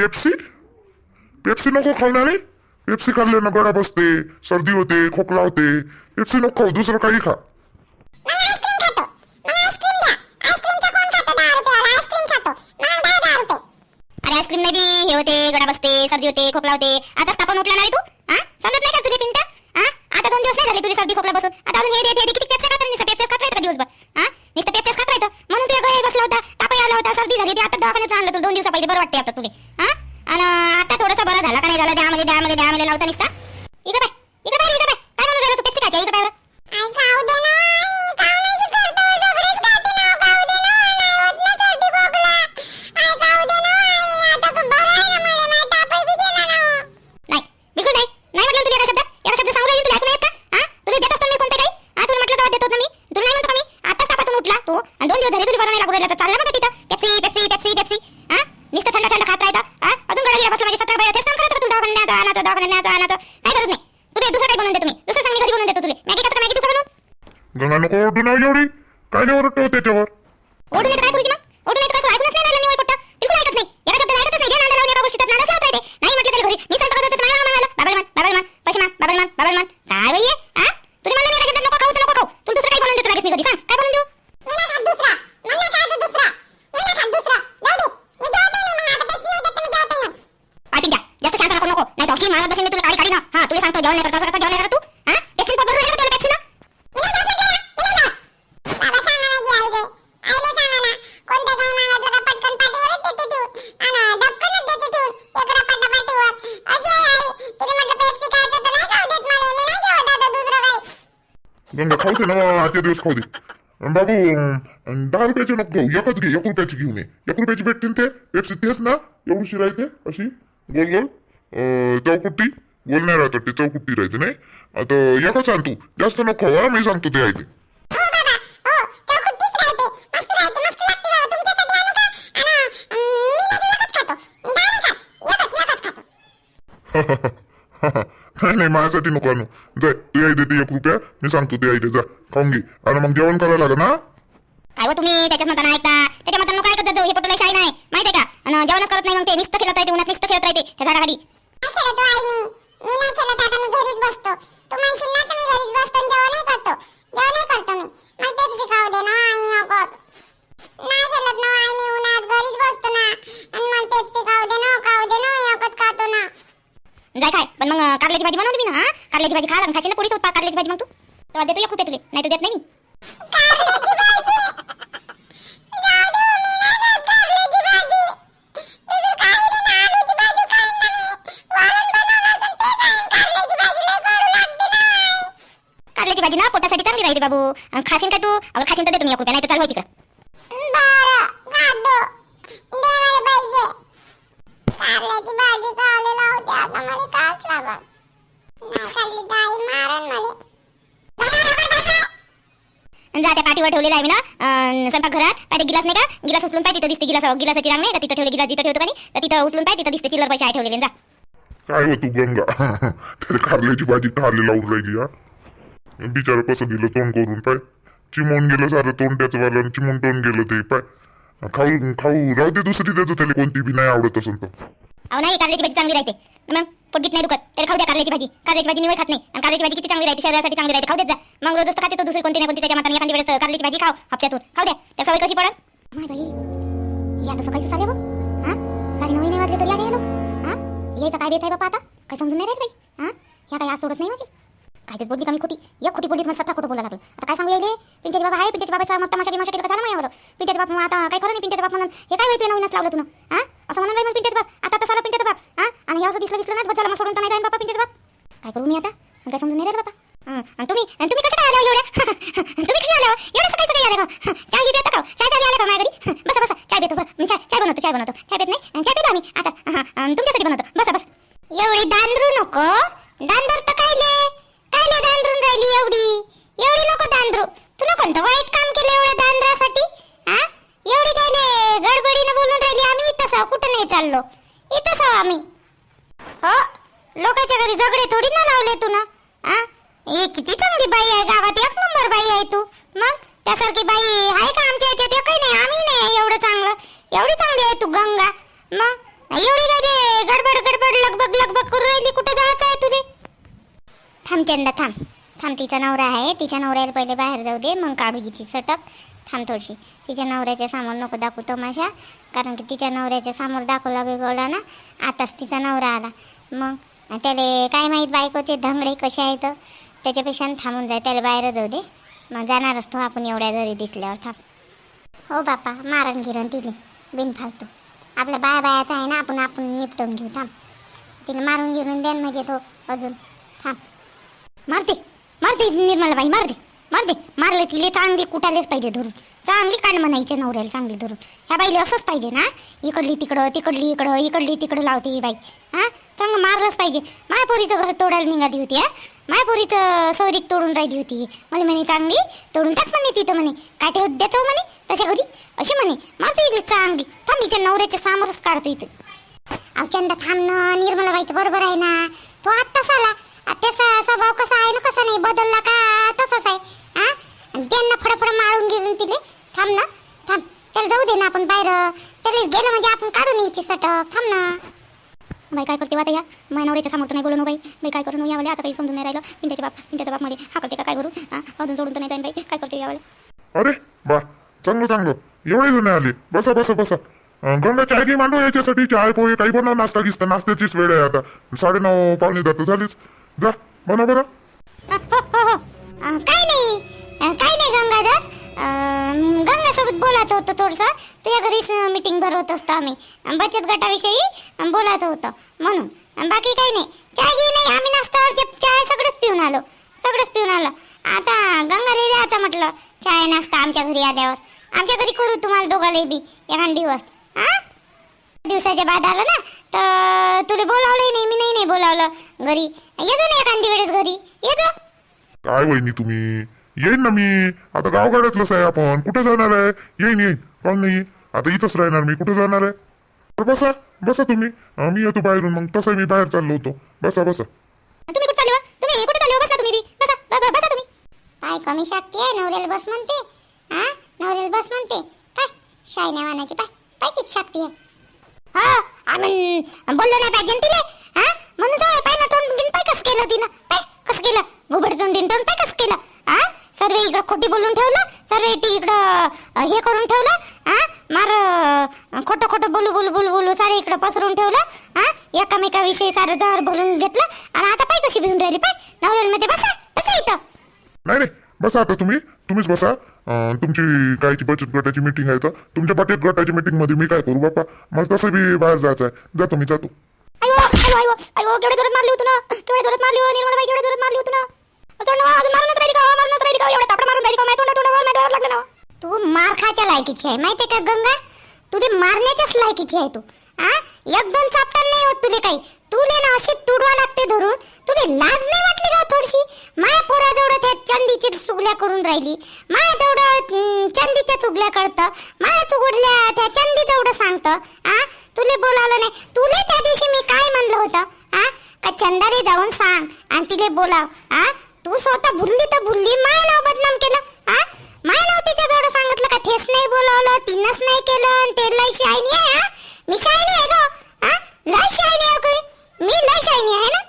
Pepsi? Pepsi नको खाऊ ना रे पेप्सी खाल्ल्यानं गळा बसते सर्दी होते खोकला होते. पेप्सी नको खाऊ दुसरं काही खा. आईस्क्रीम खातो. मला नाही हे होते गडा बसते सर्दी होते खोकला होते. आता तापण उठला नाही तू? हा समजत नाही का तुझे पिंट? हा आता दोन दिवस नाही झाले तुझी सर्दी खोकला बसून. आता अजून हे हे- हे- किती पेप्सी खात नुसतं पेप्सेस खात राहतं का दिवसभर? हा नुसतं पेप्सेस खात राहतं म्हणून तुझ्या गळे बसला होता तापही आला होता सर्दी झाली होती. आता दवाखान्यात आणलं तुला दोन दिवसा पहिले बरं वाटते आता तुले. हा? आणि आता थोडंसं बरं झाला का नाही झालं? द्यामध्ये द्यामध्ये द्यामध्ये लावता निसता. इकडे बाय इकडे बाय इकडे बाय काय म्हणून राहिला तू? पेप्सी खायच्या इकडे बाय बरं. आई खाऊ दे ना आई खाऊ नाही करतो सगळेच खाते ना खाऊ दे ना नाही होत ना सर्दी खोकला आई खाऊ दे ना आई आता पण बरं आहे ना मला माझा तापही बी गेला ना नाही बिलकुल नाही नाही म्हटलं तुला एका शब्द एका शब्द सांगू राहिली तुला ऐकून येत का हा तुला देत असतो मी कोणते काही हा तुला म्हटलं तेव्हा देत होत ना मी तुला नाही म्हणतो का मी आताच तापातून उठला तू आणि दोन दिवस झाले तुला बरं नाही लागू राहिला तर चालला मग तिथं पेप्सी पेप्सी पेप्सी पेप्सी हा नुसतं थंड थंड खात राहतं हा अजून गडा गेला बसला माझ्या सतरा बाहेर तेच काम करत तुला दवाखान्यात न्यायचं आणायचं दवाखान्यात न्यायचं आणायचं काय गरज नाही तुला दुसरं काही बनवून देतो मी दुसरं सांग मी घरी बनवून देतो तुला मॅगी खात का मॅगी तू का बनवून गंगा नको ओरडू ना एवढी काय नाही ओरडतो त्याच्यावर काय मग काय ऐकूनच नाही राहिलं निवड बिलकुल ऐकत नाही एका शब्द ऐकतच नाही जे नांदा लावून एका गोष्टीत नांदा लावत राहते नाही म्हटलं तरी घरी मी स्वयंपाक करत होते मान मान पैसे मान मान मान काय बाई हे? हा तुला म्हणलं नाही एका शब्दात नको खाऊ तर नको खाऊ तुला दुसरं काही बनवून देतो लागेल मी घरी सांग काय बनवून देऊ मी नाही खात दुसरा मला नाही खायचं दुसरा मी नाही खात दुसरा जाऊ दे मी जेवतही नाही मग आता पेप्सी नाही देत तर मी जेवतही नाही पाय पिंट्या जास्त शांत नको नको नाही तर अशी मारत बसेन मी तुला काढी काढी ना हा तुला सांगतो जेवण नाही करत असं कसं जेवण नाही करत तू हा पेप्सी पोट भरून राहिलं का तुला पेप्सी ना मी नाही जात म्हटलं ना, मी नाही जात. बाबा सांगा ना जी आई दे आईला सांगा ना कोणतं काही मागितलं का पटकन पाठीवरच देते ठेवून आणि धपकनच देते ठेवून एकरा पाटा पाठीवर अशी आहे आई तिला म्हटलं पेप्सी खायचं तर नाही खाऊ देत मला मी नाही जेवत आता दुसरं काही गंगा खाऊ दे ना आजच्या दिवस खाऊ दे. अन बाबू अन दहा रुपयाचे नको घेऊ. एकच घे एक रुपयाची घेऊन ये एक रुपयाची भेटतील ते. पेप्सी तेच ना एवढीशी राहते अशी. गोल गोल अं, चौकुट्टी. गोल नाही राहत ते चौकुट्टी राहते नाही. आता एकच आण तू. जास्त नको खाऊ हा मी सांगतो ते आहे ते हो बाबा. हो चौकुट्टीच राहते. मस्त राहते मस्त लागते बाबा. तुमच्यासाठी आणू का? आणि अं, मी नाही एकच खातो. दहा नाही खात. एकच एकच खातो. नाही नाही माझ्यासाठी नको आणू. जाय तू आई देते एक रुपया मी सांगतो ते आई दे जा खाऊन घे. आणि मग जेवण करायला लागेल ना काय हो तुम्ही? त्याच्याच मतानं ऐकता. त्याच्या मतानं काय करत हे पटोला शाही नाही. माहिती आहे का? आणि जेवणच करत नाही मग ते नुसतं खेळत राहते उन्हात नुसतं खेळत राहते त्या झाडाखाली. नाही जाय काय? पण मग कारल्याची भाजी बनवली मी ना हा? कारल्याची भाजी खा खायची ना पोळीच होत कारल्याची भाजी मग तू. तेव्हा देतो एक रुपये तुले नाही तर देत नाही कारल्याची भाजी? ना पोटासाठी चांगली राहते बाबू. आणि खाशीन काय तू? अगर खाशीन तर देतो मी रुपया नाही तर चालू तिकडं बरं खातो दे मला पैसे कारल्याची भाजी खायला लावते आता मला लागल नाही खाल्ली मला. जा त्या पाठीवर ठेवलेला आहे मी ना स्वयंपाकघरात ते गिलास नाही का? गिलास उचलून पाय तिथं दिसते गिलास. गिलासाची रांग नाही का तिथं ठेवले गिलास जिथं ठेवतो का नाही? तर तिथं उचलून पाय तिथं दिसते चिल्लर पैसे आहे ठेवलेले. जा. काय हो तू गंगा? त्याला कारल्याची भाजी कारले लावून राहिली हा? बिचारा कसं गेलं तोंड करून पाय? चिमून गेलं सारं तोंड त्याचं वालं आणि चिमून तोंड गेलं ते पाय? खाऊ खाऊ. राहू दे दुसरी त्याचं त्याला कोणती बी नाही आवडत असेल तर अहो नाही कारल्याची भाजी चांगली राहते. मग पोटगीत नाही दुखत. त्याला खाऊ द्या कारल्याची भाजी. कारल्याची भाजी निवड खात नाही. आणि कारल्याची भाजी किती चांगली राहते शरीरासाठी चांगली राहते. खाऊ देत जा. मग रोज असतं खाते तो दुसरी कोणती नाही कोणती त्याच्या माताने एखादी वेळेस कारल्याची भाजी खाऊ हप्त्यातून. खाऊ द्या. त्या सवय कशी पडत माय बाई या तर सकाळी आले बघ साडे नऊ नाही वाजले तरी आले लोक. हां? यायचा काय बेत आहे बाबा आता? काय समजून नाही राहील बाई हां? या काय आज सोडत नाही मग काय बोलली का मी खोटी? एक खोटी बोलली मला सत्ता खोटं बोलायला लागलं. आता काय सांगू यायले? पिंट्याचे बाबा आहे पिंट्याच्या बाबाचा मग तमाशा गिमाशा केलं का झालं माझ्यावर पिंट्याचे बाप आता काय खरं नाही पिंट्याचा बाप म्हणून. हे काय माहिती नवीनच लावलं तुला हा असं म्हणून राहील पिंट्याचा बाप? आता तर साला पिंट्याचा बाप हा आणि हे असं दिसलं दिसलं नाही बस झालं मग सोडून तर नाही राहील बापा पिंट्याचा बाप? काय करू मी आता? मग काय समजून नाही राहील बापा. आणि तुम्ही आणि तुम्ही कशा काय आले हो एवढ्या? तुम्ही कशा आले हो? एवढं सकाळी सकाळी आले का? चाय घेते येतं का हो? चाय चाय आले का माझ्या घरी? बसा बसा चाय पितो चाय चाय बनवतो चाय बनवतो चाय पित नाही चाय पितो आम्ही आता हां अन् तुमच्यासाठी बनवतो बसा बस एवढी दांदरू नको दांदर तर कायले कायले दांदरून राहिली एवढी एवढी नको दांदरू तुला कोणतं वाईट काम केलं एवढं दांदरासाठी हा एवढी कायले गडबडीनं बोलून राहिली आम्ही इथंच आहो कुठं नाही चाललो इथंच आहो आम्ही हो लोकांच्या घरी झगडे थोडी ना लावले तू ना हा हे किती चांगली बाई आहे गावात एक नंबर बाई आहे तू मग त्यासारखी बाई आहे का आमच्या याच्यात? काही नाही आम्ही नाही एवढं चांगलं. एवढी चांगली आहे तू गंगा. मग? एवढी काय रे गडबड गडबड लगबग लगबग करू राहिली कुठे जायचं आहे तुले? थांब चंदा थांब. थांब तिचा नवरा आहे. तिच्या नवऱ्याला पहिले बाहेर जाऊ दे मग काढू तिची सटक थांब थोडीशी. तिच्या नवऱ्याच्या समोर नको दाखवू तमाशा कारण की तिच्या नवऱ्याच्या समोर दाखवला गेला ना. आताच तिचा नवरा आला. मग? त्याला काय माहीत बायकोचे धंगडे कसे आहेत? त्याच्यापेक्षा थांबून जाय त्याला बाहेर जाऊ दे. मग जाणार असतो आपण एवढ्या जरी दिसल्यावर थांब. हो बापा मारण गिरण तिले बिनफालतू. आपल्या बाया बायाचा आहे ना आपण आपण निपटून घेऊ थांब. तिला मारून गिरून द्या म्हणजे तो अजून. थांब. मारते मारते निर्मलाबाई मारते मारते मारले तिले चांगली कुठालेच पाहिजे धरून. चांगली कान म्हणायचे नवऱ्याला चांगली धरून. ह्या बाईला असंच पाहिजे ना? इकडली तिकडं तिकडली इकडं इकडली तिकडं लावते ही बाई. हा? चांगलं मारलंच पाहिजे. मायापोरीचं घर तोडायला निघाली होती हा? मायापोरीचं सोयरीक तोडून राहिली होती. मला म्हणे चांगली तोडून टाक म्हणे तिथं म्हणे. काटे देतो म्हणे तशा घरी. अशी म्हणे मारते इथे चांगली. थांबीच्या नवऱ्याच्या समोरच काढतो इथं. अहो चंदा थांबणं निर्मलाबाईचं बरोबर आहे ना. तो आत्ताच आला. त्याचा स्वभाव कसा आहे ना कसा नाही बदलला का? तसाच आहे. हा त्यांना फडफड माळून गिरून तिले. थांब ना. थांब. त्याला जाऊ दे ना आपण बाहेर. त्याला गेलं म्हणजे आपण काढून यायची सटक. थांब ना. बाई काय करते आता या माझ्या नवऱ्याच्या समोर तर नाही बोलू नो बाई. बाई काय करू यावाले? आता काही समजून नाही राहिलं. पिंट्याच्या बाप पिंट्याचा बापमध्ये हा करते का काय करू? हा, अजून सोडून तर नाही जाईन बाई. काय करते यावाले? अरे बा चांगलं चांगलं. एवढे जण आले. बसा बसा बसा. गंगा चाय घे मांडू याच्यासाठी चाय पोहे काही बनव नाश्ता गिसता. नाश्त्याचीच वेळ आहे आता. साडेनऊ पावणे जातं झालीच. जा बनव बरं. हो हो हो. काय नाही. काय गंगासोबत बोलायचं होतं थोडंसं. तुझ्या घरीच मीटिंग भरवत असतो आम्ही. बचत गटाविषयी बोलायचं होतं. म्हणून बाकी काही नाही. चाय घे नाही आम्ही नाश्ता चाय सगळंच पिऊन आलो. सगळंच पिऊन आलो. आता गंगाला द्यायचा म्हटलं. चाय नाश्ता आमच्या घरी आल्यावर. आमच्या घरी करू तुम्हाला दोघाला बी एखाद दिवस. हा दिवसाच्या बाद आलं ना तर तुला बोलावलंही नाही मी नाही नाही बोलावलं घरी. येतो ना एखादी वेळेस घरी. येतो काय वहिनी तुम्ही? येईन ना मी. आता गावगाड्यातलंच आहे आपण. कुठे जाणार आहे? येईन येईन. पण नाही. आता इथंच राहणार मी. कुठे जाणार आहे? तर बसा. बसा तुम्ही. अं, मी येतो बाहेरून मग. तसं मी बाहेर चाललो होतो. बसा बसा. तुम्ही कुठे चालले हो? तुम्ही कुठे चालले हो? बसा तुम्ही बी. बसा. ब- ब- बसा तुम्ही. काय कमी शक्ती आहे. नवऱ्याला बस म्हणते. हा नवऱ्याला बस म्हणते. काय शाय नाही वानाची पाय. पाय किती शक्ती आहे. हा आम्ही बोललो नाही पाहिजे ना तिले. हा म्हणून तर पाय ना तोंड पाय कसं केलं तिनं? पाय कसं केलं? घुबड तोंडीन तोंड पाय कसं केलं? हा सर्व इकडं खोटी बोलून ठेवलं सर्व इथे इकडं हे करून ठेवलं हा मार खोटं खोटं बोलू बोलू बोलू बोलू सारे इकडं पसरून ठेवलं हा एकामेकाविषयी सारं जहर भरून घेतलं आणि आता पाय कशी भिवून राहिली पाय नवऱ्यामध्ये बसा बसा इथं. नाही नाही बसा आता तुम्ही तुम्हीच बसा अं, तुमची कायची बचत गटाची मीटिंग आहे तर तुमच्या बचत गटाची मीटिंगमध्ये मी काय करू बाप्पा मला तसं बी बाहेर जायचं आहे जातो मी जातो अयो अयो अयो अयो केवढे जोरात मारली होती ना केवढे जोरात मारली हो निर्मला बाई केवढे जोरात मारली होती ना सोड ना अजून मारूनच राहिली का मारूनच राहिली का एवढे तापड मारून राहिली का माझ्या तोंडा तोंडावर माझ्या डोळ्यावर लागलं ना तू मार खाच्या लायकीची आहे. माहितीये का गंगा? तुले मारण्याच्याच लायकीची आहे तू. आ? एक दोन चापटान नाही होत तुले काही. तुले ना अशी तुडवा लागते धरून. तुले लाज नाही वाटली का हो थोडीशी? माया पोरा जेवढं त्या चंदीची चुगल्या करून राहिली. माया जवळ चंदीच्या चुगल्या कळतं माया चुगडल्या त्या चंदी जवळ सांगतं. आ? तुले बोलावलं नाही. तुले त्या दिवशी मी काय म्हणलं होतं? आ? का चंदाले जाऊन सांग आणि तिले बोलाव. आ? तू स्वतः भुलली तर भुलली. माया नाव बदनाम केलं. आ? माय नाव तिच्या जवळ सांगितलं का तेच नाही बोलावलं तिनंच नाही केलं आणि ते लय शायनी आहे हा? मी शायनी आहे गो हा? लय शायनी आहे का मी लय शायनी आहे ना?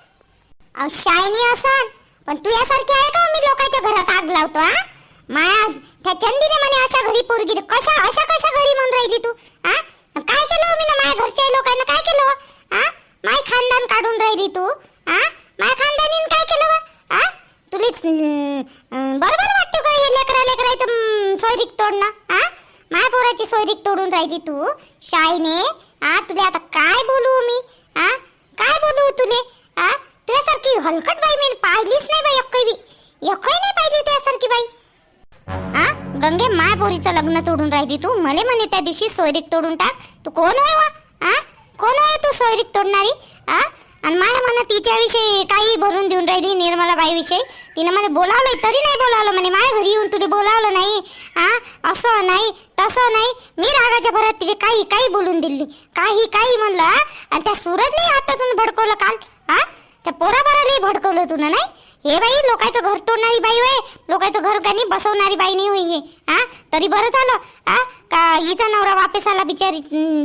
अहो शायनी असन. पण तू यासारखी आहे का मी लोकांच्या घरात आग लावतो हा? माया त्या चंदीने म्हणे अशा घरी पोरगी कशा अशा कशा घरी म्हणून राहिली तू हा? काय केलं हो मी ना माझ्या घरच्या लोकांना? काय केलं हो? हा? माय खानदान काढून राहिली तू हा? माय खानदानीन काय केलं हो? तुलीच बरोबर वाटतं का? हे लेकरा लेकरायचं अं, सोयरीक तोडणं हा? माझ्या पोराची सोयरीक तोडून राहिली तू. शाईने हा तुला आता काय बोलू मी? हा? काय बोलू तुले? हा? तुझ्यासारखी हलकट बाई मी पाहिलीच नाही बाई एकही बी. एकही नाही पाहिली तुझ्यासारखी बाई. आ गंगे माय पोरीचं लग्न तोडून राहिली तू. मले म्हणे त्या दिवशी सोयरीक तोडून टाक. तू कोण होय वा? आ कोण होय तू सोयरीक तोडणारी? आ आणि माया मनात तिच्याविषयी काही भरून देऊन राहिली निर्मलाबाईविषयी तिनं मला बोलावलंय तरी नाही बोलावलं म्हणे. माझ्या घरी येऊन तुला बोलावलं नाही. हा असं नाही तसं नाही. मी रागाच्या भरात तिथे काही काही बोलून दिली. काही काही म्हणलं आणि त्या सूरजने हातातून भडकवलं काल हा त्या पोराबरालाही भडकवलं तुला नाही? हे बाई लोकांचं घर तोडणारी बाई होय. लोकांचं घर कानी बसवणारी बाई नाही होई हे. हा? तरी बरं झालं. हा? का हिचा नवरा वापस आला बिचारी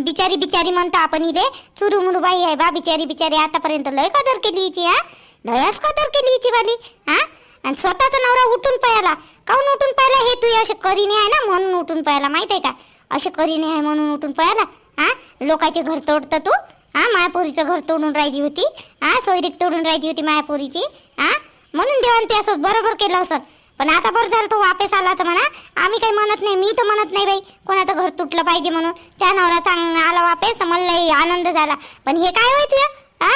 बिचारी बिचारी म्हणतो आपण इले? चुरू मुरू बाई आहे बा बिचारी बिचारी आतापर्यंत लय कदर केली हिची हा? लयच कदर केली हिची वाली हा? आणि स्वतःचा नवरा उठून पायाला काऊन उठून पाहिला? हे तू असे करीने आहे ना म्हणून उठून पाहिला माहीत आहे का? असे करीने आहे म्हणून उठून पाहिला हा? लोकांचे घर तोडतं तू? हा? मायापुरीचं घर तोडून राहिली होती हा? सोयरीक तोडून राहिली होती मायापुरीची हा? म्हणून देवान ते असं बरोबर केलं असं. पण आता बरं झालं तो वापस आला तर म्हणा आम्ही काही म्हणत नाही मी तर म्हणत नाही बाई. कोणाचं घर तुटलं पाहिजे म्हणून. त्या नवरा चांग आला वापस तर मला आनंद झाला. पण हे काय होईल आ?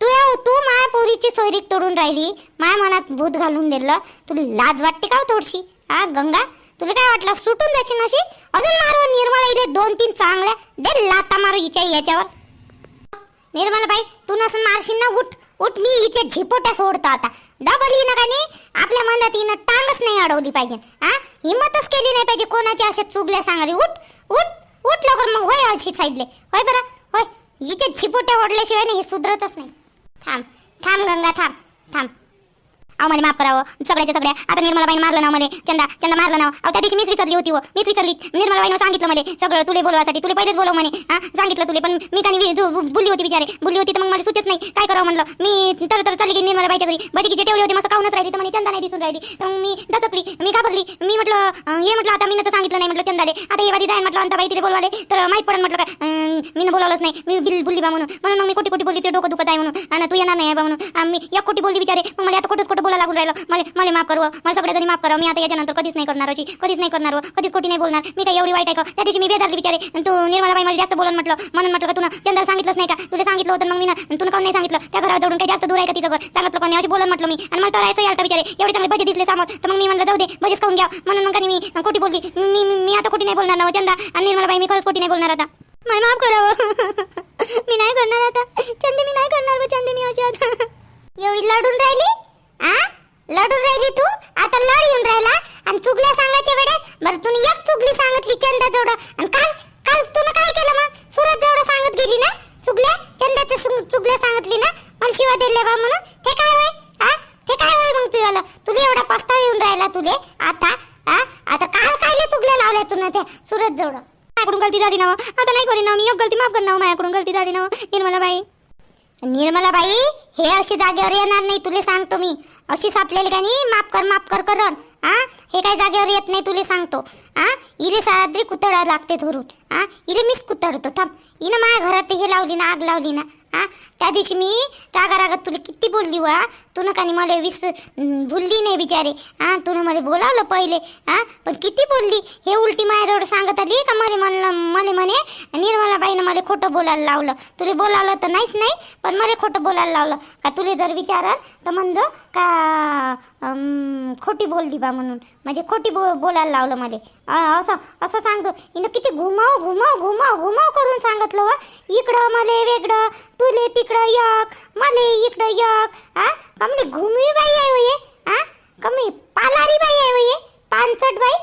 तू हो, तू माया पोरीची सोयरीक तोडून राहिली. माया मनात भूत घालून दिलं. तुला लाज वाटते का हो थोडीशी? हा गंगा? तुला काय वाटलं? सुटून जाशील नशी अजून मारव निर्मळा इथे दोन तीन चांगल्या दे लाता मारू हिच्या याच्यावर. निर्मला बाई तू नसून मारशील ना उठ. उठ मी हिचे झिपोट्या सोडतो आता. डबल हिनं का नाही? आपल्या मनात हिनं टांगच नाही अडवली पाहिजे. हा हिंमतच केली नाही पाहिजे कोणाची अशा चुगल्या सांगली उठ उठ उठ लवकर मग. होय अशी साईडले. होय बरं होय. इथे झिपोट्या ओढल्याशिवाय नाही हे सुधरतच नाही. थांब थांब गंगा थांब थांब. अहो मला माफ करावं. सगळ्याच्या सगळ्या. आता निर्मलाबाईने मारलं ना मला चंदा चंदा मारलं ना अहो त्या दिवशी मीच विसरली होती हो. मीच विसरली. निर्मलाबाईनं सांगितलं मला सगळं तुले बोलवासाठी. तुले पहिलेच बोलव म्हणे. सांगितलं तुले पण मी काही बोलली होती बिचारे. बुलली होती तर मग मला सुचच नाही. काय करावं म्हणलं? मी तर तर चालली गेली निर्मलाबाईच्या घरी. बजिकीचे ठेवले होते मस्त काऊनच राहिली. तर म्हणे चंदा नाही दिसून राहिली. तर मग मी दचकली. मी घाबरली. मी म्हटलं हे म्हटलं आता मी तर सांगितलं नाही म्हटलं चंदाले. आता हे वादी जाईन म्हटलं अंता बाई तिथे बोलवाले. तर माहीत पडन म्हटलं काय मी बोलावलंच नाही. मी बिल बुलली बा म्हणून. म्हणून मग मी कोटी कोटी बोलली ते डोकं दुखत आहे म्हणून. आणि तू येणार नाही बा म्हणून. मी एक कोटी बोलली बिचारे. मग मला आता खोटंच खोटं लागून राहिलं. मला मला माफ करू. मला सगळ्या माफ करा. मी आता याच्यानंतर कधीच नाही करणार अशी. कधीच नाही करणार हो. कधीच खोटी नाही बोलणार. मी काय एवढी वाईट आहे का? त्या दिवशी मी बेदारली विचारे तू निर्मलाबाई मला जास्त बोलून म्हटलं. म्हणून म्हटलं का तुला? चंद्र सांगितलंच नाही का? तुला सांगितलं होतं मग मी ना तुला कोण नाही सांगितलं? त्या घरावर जोडून काही जास्त दूर आहे का तिचं घर? सांगितलं कोणी अशी बोलून म्हटलं मी. आणि मला तर असं यायला बिचारे. एवढे चांगले भजे दिसले समोर. तर मग मी म्हणलं जाऊ दे भजेच खाऊन घ्या. म्हणून मग मी खोटी बोलली. मी मी- आता खोटी नाही बोलणार ना हो, चंदा. आणि निर्मलाबाई मी खरंच खोटी नाही बोलणार आता. मला माफ करावं हो. मी नाही करणार आता. चंदे मी नाही करणार चंदे मी अशी आता. एवढी लढून राहिली? आ? लढून राहिली तू? आता लढ येऊन राहिला. आणि चुगल्या सांगायच्या वेळेस बरं तू एक चुगली सांगितली चंदा जवळ आणि काल काल तू काय केलं मग? सुरत जवळ सांगत गेली ना? चुगल्या? चंदाचे सु- चुगल्या सांगितली ना? मला शिवा दिल्या बा म्हणून. ते काय होय? आ? ते काय होय मग तुला तुला एवढा पस्ता येऊन राहिला तुले? आता आ? आता काल कायले चुगल्या लावल्या तुला त्या सुरत जवळ माझ्याकडून गलती झाली ना आता नाही करीन मी एक गलती माफ करणार माझ्याकडून गलती झाली ना निर्मला बाई निर्मला बाई हे अशी जागेवर येणार नाही तुले सांगतो मी. अशी सापलेली का नाही? माफ कर माफ कर करण आ? हे काय जागेवर येत नाही तुले सांगतो. आ? इले साद्री कुतडा लागते धरून. आ? इले मीच कुतडतो. थांब. इन माझ्या घरात हे लावली ना आग लावली ना. हा? त्या दिवशी मी रागा रागात तुला किती बोलली वा? तुनं का नाही मला विस बोलली भुलली नाही बिचारे. हा? तुनं मला बोलावलं पहिले. हा? पण किती बोलली? हे उलटी माझ्याजवळ सांगत आली का मला म्हणलं मला म्हणे निर्मलाबाईनं मला खोटं बोलायला लावलं. तुला बोलावलं तर नाहीच नाही पण मला खोटं बोलायला लावलं. का तुले जर विचाराल तर म्हणजो का अं, खोटी बोलली बा म्हणून. म्हणजे खोटी बो बोलायला लावलं मला. असं असं सांगतो. हिनं किती घुमाव घुमाव घुमाव घुमाव करून सांगितलं वा. इकडं मले वेगळं तुले तिकडं यक मले इकडं यक आ? कमली घुमी बाई आहे होय आ? कमी पालारी बाई आहे होय पानचट बाई.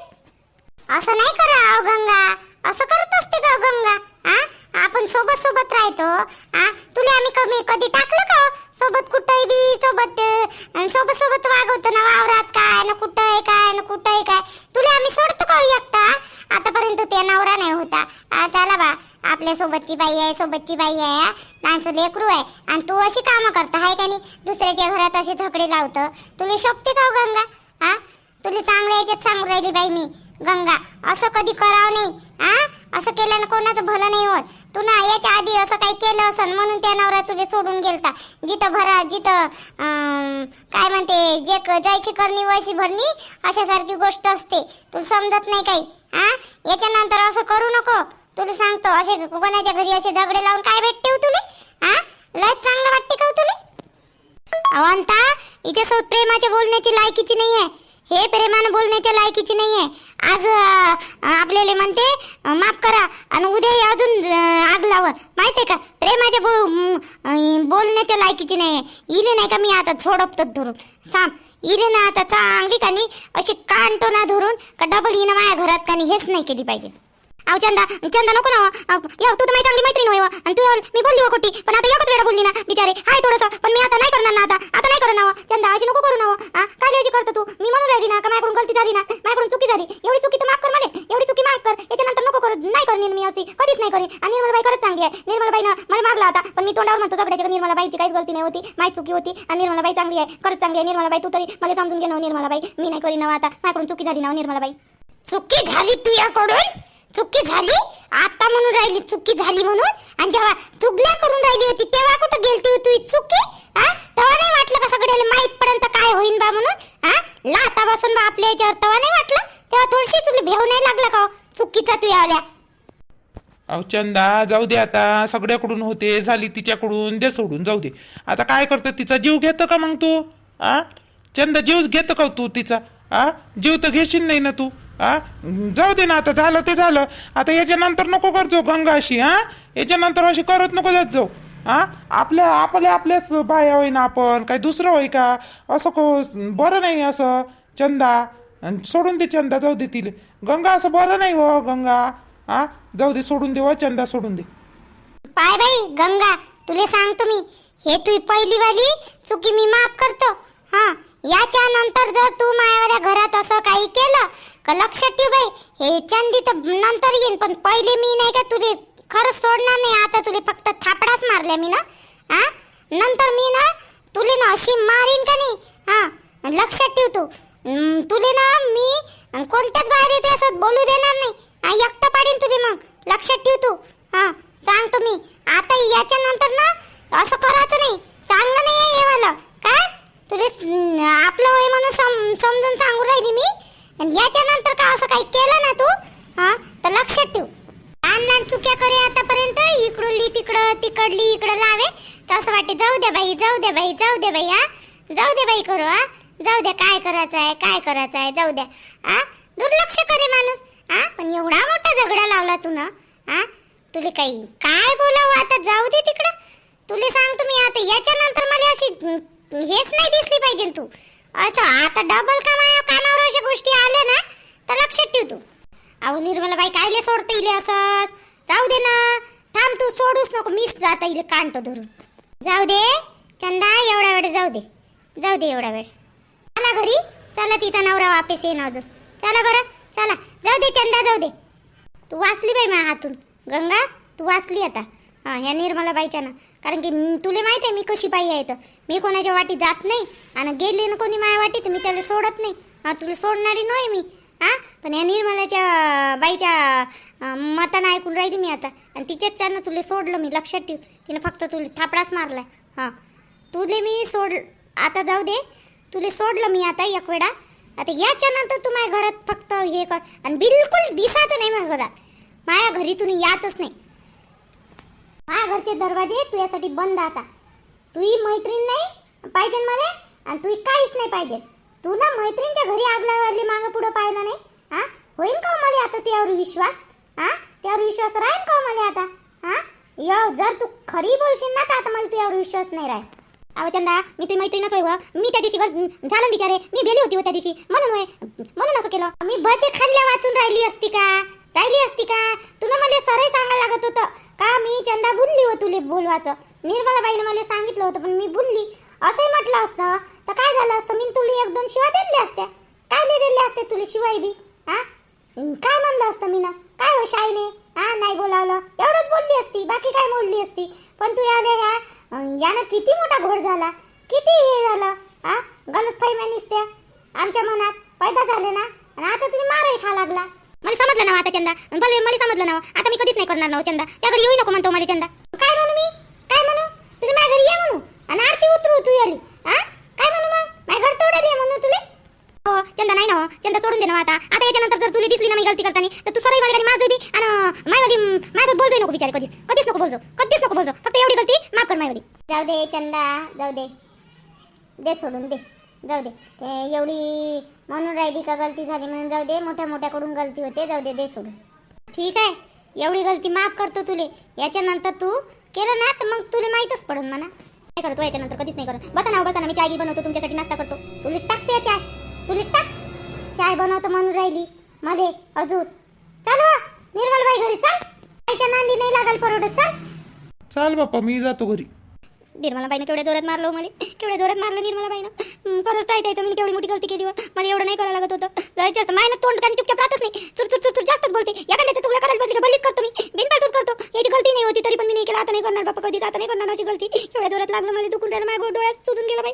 असं नाही करा अहो गंगा असं करत असते का गंगा आ? आपण सोबत सोबत राहतो आ? तुला आम्ही कमी कधी टाकलं का हो? सोबत कुठंही बी सोबत सोबत सोबत वागवतो ना वावरात काय ना कुठं आहे काय ना कुठं आहे काय. तुला आम्ही सोडतो का हो एकटा? आतापर्यंत ते नवरा नाही होता. आ, चला बा. आपल्या सोबतची बाई आहे सोबतची बाई आहे माणसं लेकरू आहे. आणि तू अशी कामं करता हाय का नाही? दुसऱ्याच्या घरात असे झकडे लावतं. तुला शोभते का हो गंगा? हा? तुला चांगल्या याच्यात सांगू राहिली बाई मी. गंगा असं कधी करावं नाही हा? असं केल्यानं कोणाचं भलं नाही होत. तू ना याच्या आधी असं काही केलं असन म्हणून त्या नवरा तुला सोडून गेलता. जिथं भरा जिथं काय म्हणते जे क- जैशी करणी वैशी भरणी अशासारखी गोष्ट असते. तुला समजत नाही काही हा? याच्यानंतर असं करू नको. तुला सांगतो असे कोणाच्या घरी असे झगडे लावून काय भेटते तुले? हा? लय चांगलं वाटते का हो तुले? अवंता हिच्यासोबत प्रेमाच्या बोलण्याची लायकीची नाही आहे हे प्रेमानं बोलण्याच्या लायकीची नाही आहे आज आपल्याला म्हणते माफ करा आणि उद्या अजून आग लावर माहीत आहे का? प्रेमाच्या बो बोलण्याच्या लायकीची नाही आहे इले नाही का मी आता झोडपतच धरून? सांग इले ना आता चांगली का नाही अशी कांटो ना धरून का डबल इन माझ्या घरात का नाही हेच नाही केली पाहिजे. अहो चंदा चंदा नको ना यार तू तर माझी चांगली मैत्रीण होय आणि तू मी बोलली हो खोटी पण आता एकच वेळा बोलली ना. बिचारे हाय थोडंसं पण मी आता नाही करणार ना आता. आता नाही करणार चंदा अशी नको करू ना काय अशी करतो तू? मी म्हणून राहिली ना का माझ्याकडून गलती झाली ना? माझ्याकडून चुकी झाली. एवढी चुकी तर माफ कर म्हणे. एवढी चुकी माफ कर. याच्यानंतर नको करू. नाही करणे मी अशी. कधीच नाही करेन. आणि निर्मलाबाई खरंच चांगली आहे. निर्मलाबाईनं मला मागला आता. पण मी तोंडावर म्हणतो सगळ्याच्या का निर्मलाबाईची काहीच गलती नाही होती. माझी चुकी होती. आणि निर्मलाबाई चांगली आहे. खरंच चांगली आहे. निर्मलाबाई तू तरी मला समजून घे ना निर्मलाबाई. मी नाही करीन ना आता. माझ्याकडून चुकी झाली ना निर्मलाबाई. चुकी झाली तुझ्याकडून? चुकी झाली? आता म्हणून राहिली चुकी झाली म्हणून? आणि जेव्हा चुगल्या करून राहिली होती तेव्हा कुठं गेलती होती तुझी चुकी? हा तेव्हा नाही वाटलं का सगळ्याला माहीत पर्यंत काय होईन बा म्हणून? हा लाता बसून बा आपल्या याच्यावर तेव्हा नाही वाटलं? तेव्हा थोडीशी तुला भेव नाही लागला का हो? चुकीचा तू यावल्या. अहो चंदा जाऊ दे आता. सगळ्याकडून होते झाली तिच्याकडून. दे सोडून जाऊ दे. आता काय करतं तिचा जीव घेतं का मग तू? आ? चंदा जीव घेतं का तू तिचा? आ? जीव तर घेशील नाही ना तू. आ जाऊ दे ना आता झालं ते झालं. आता याच्यानंतर नको करतो गंगा अशी हा? याच्यानंतर अशी करत नको जात जाऊ हा? आपल्या आपल्या आपल्याच बाया होई ना आपण काही दुसरं होय का? असं को बरं नाही असं चंदा. आणि सोडून दे चंदा जाऊ दे तिले. गंगा असं बरं नाही हो गंगा. हा? जाऊ दे सोडून दे व चंदा सोडून दे. पाय बाई गंगा तुले सांगतो मी. हे तुझी पहिली वाली चुकी मी माफ करतो. हा? याच्या नंतर जर तू मायावाल्या घरात असं काही केलं का लक्षात ठेव बाई हे चंदी तर नंतर येईन पण पहिले मी नाही का तुले खरंच सोडणार नाही आता तुले फक्त थापडाच मारल्या मी ना हा नंतर मी ना तुले ना अशी मारीन का नाही हा लक्षात ठेव तू. तुले ना मी कोणत्याच बाहेर येते असं बोलू देणार नाही हा, एकटं पाडीन तुले मग. लक्षात ठेव तू. हा सांगतो मी आता याच्या नंतर ना असं करायचं नाही. चांगलं नाही हे वालं. काय? तुले आपलं होय म्हणून सम- समजून सांगू राहिली मी. आणि याच्यानंतर का असं काही केलं ना तू हा? तर लक्षात ठेव. लहान लहान चुक्या करे आतापर्यंत. इकडली तिकडं तिकडली इकडं लावे. तर असं वाटते जाऊ दे बाई जाऊ दे बाई जाऊ दे बाई हा? जाऊ दे बाई करू हा? जाऊ द्या काय करायचं आहे काय करायचं आहे जाऊ द्या. हा? दुर्लक्ष करे माणूस. हा? पण एवढा मोठा झगडा लावला तू ना हा? तुले काही काय बोलावं आता? जाऊ दे तिकडं. तुले सांगतो मी आता याच्यानंतर मला अशी हेच नाही दिसली पाहिजे तू. असं आता डबल का माझ्या कानावर अशा गोष्टी आल्या ना तर लक्षात ठेव तू. अहो निर्मलाबाई कायले सोडता इले असंच. राहू दे ना. थांब तू सोडूच नको. मीच जाता इले कांटो धरून. जाऊ दे. चंदा एवढा वेळ जाऊ दे. जाऊ दे एवढा वेळ. चला घरी. चला तिचा नवरा वापस येईन अजून. चला बरं. चला. जाऊ दे चंदा जाऊ दे. तू वाचली बाई माझ्या हातून. गंगा तू वाचली आता. हा ह्या निर्मलाबाईच्या ना कारण की तुला माहिती आहे मी कशी बाई आहे तर मी कोणाच्या वाटी जात नाही आणि गेली ना कोणी माझ्या वाटी तर मी त्याला सोडत नाही. हा तुला सोडणारी नाही मी. हा? पण या निर्मलाच्या बाईच्या मतानं ऐकून राहिली मी आता. आणि तिच्याच त्यानं तुला सोडलं मी लक्षात ठेव. तिनं फक्त तुला थापडाच मारलाय. हा. तुले मी सोड आता जाऊ दे. तुले सोडलं मी आता एक वेळा. आता याच्यानंतर तू माझ्या घरात फक्त हे कर. आणि बिलकुल दिसायचं नाही माझ्या घरात. माझ्या घरी तुम्ही याचच नाही. हा घरचे दरवाजे तुझ्यासाठी बंद आता. तुही मैत्रीण नाही पाहिजे मला आणि तुही काहीच नाही पाहिजे. तू ना मैत्रीणच्या घरी आग लावली मागं पुढं पाहिलं नाही हा? होईल का हो मला आता त्यावर विश्वास? हा? त्यावर विश्वास राहील का हो मला आता? हा? यो जर तू खरी बोलशील ना तर आता मला तुझ्यावर विश्वास नाही राहील. अहो चंदा मी तुझी मैत्रीणच होय मी त्या दिवशी बस झालं बिचारे. मी गेली होती त्या दिवशी. म्हणून होय म्हणून असं केलं. मी बचे खाल्ल्या वाचून राहिली असती का? राहिली असती का? तुला मला सरही सांगायला लागत होतं. का मी चंदा भुलली हो तुले बोलवाचं? निर्मलाबाईने मला सांगितलं होतं पण मी भुलली. असंही म्हटलं असतं. तर काय झालं असतं? मी तुला एक दोन शिवा दिल्या असत्या. काय नाही दिल्या असते तुला शिवाय बी? हा काय म्हणलं असतं मी ना काय हो शाईने? हा नाही बोलावलं. एवढंच बोलली असती. बाकी काय बोलली असती? पण तू याने ह्या यानं किती मोठा घोड झाला. किती हे झालं? हा गलत निसत्या. आमच्या मनात पैदा झाले ना? आणि आता तुम्ही मारही खा लागला. मला समजलं ना आता चंदा. भले मला समजलं ना आता मी कधीच नाही करणार ना चंदा. त्या घरी येऊ नको म्हणतो मला चंदा. काय म्हणू मी? काय म्हणू? तुला माझ्या घरी ये म्हणू. आणि आरती उतरू तू आली हा काय म्हणू मग? माझ्या घर तोडाली ये म्हणू तुले. हो चंदा नाही ना हो. चंदा सोडून दे ना हो आता. आता याच्यानंतर जर तुला दिसली ना मी गलती करताना तर तू सरळ वाली माझं बी आणि माझ्यावाली माझं बोलजो नको बिचारे कधीच. कधीच नको बोलजो. कधीच नको बोलजो. फक्त एवढी गलती माफ कर माझ्यावाली जाऊ दे चंदा. जाऊ दे. दे सोडून दे. जाऊ दे. ते एवढी म्हणून राहिली का गलती झाली म्हणून जाऊ दे. मोठ्या मोठ्याकडून गलती होते. जाऊ दे दे सोडून. ठीक आहे. एवढी गलती माफ करतो तुले. याच्यानंतर तू केलं ना तर मग तुला माहीतच पडून म्हणा. नाही करतो हो, याच्यानंतर कधीच नाही करत. बसा ना हो, बसा ना. मी चाय बनवतो तुमच्यासाठी नाश्ता करतो. तुला टाकते हो चाय. तुला टाक. चाय बनवतो म्हणून राहिली. मले अजून. चालू निर्मलबाई घरी चाल. नांदी नाही लागल परवडत चाल. चाल बाप्पा मी जातो घरी. निर्मलाबाईनं केवढ्या जोरात मारलं हो मला. केवढ्या जोरात मारलं निर्मलाबाईनं. खरंच काय त्याचं मी केवढी मोठी गलती केली व मला एवढं नाही करायला लागत होतं. जास्त. मायनं तोंड काही चुपचाप राहतच नाही. चुरचुर चुरचुर जास्तच बोलते. यायचं तुला करायला बसली का? करतो मी. बिनपालतच करतो. याची गलती नाही होती तरी पण मी नाही केलं. आता नाही करणार बापा कधीच आता नाही करणार अशी गलती. केवढ्या जोरात लागलं मला दुखून राहिलं. माझ्या डोळ्यात सुजून गेलं बाई.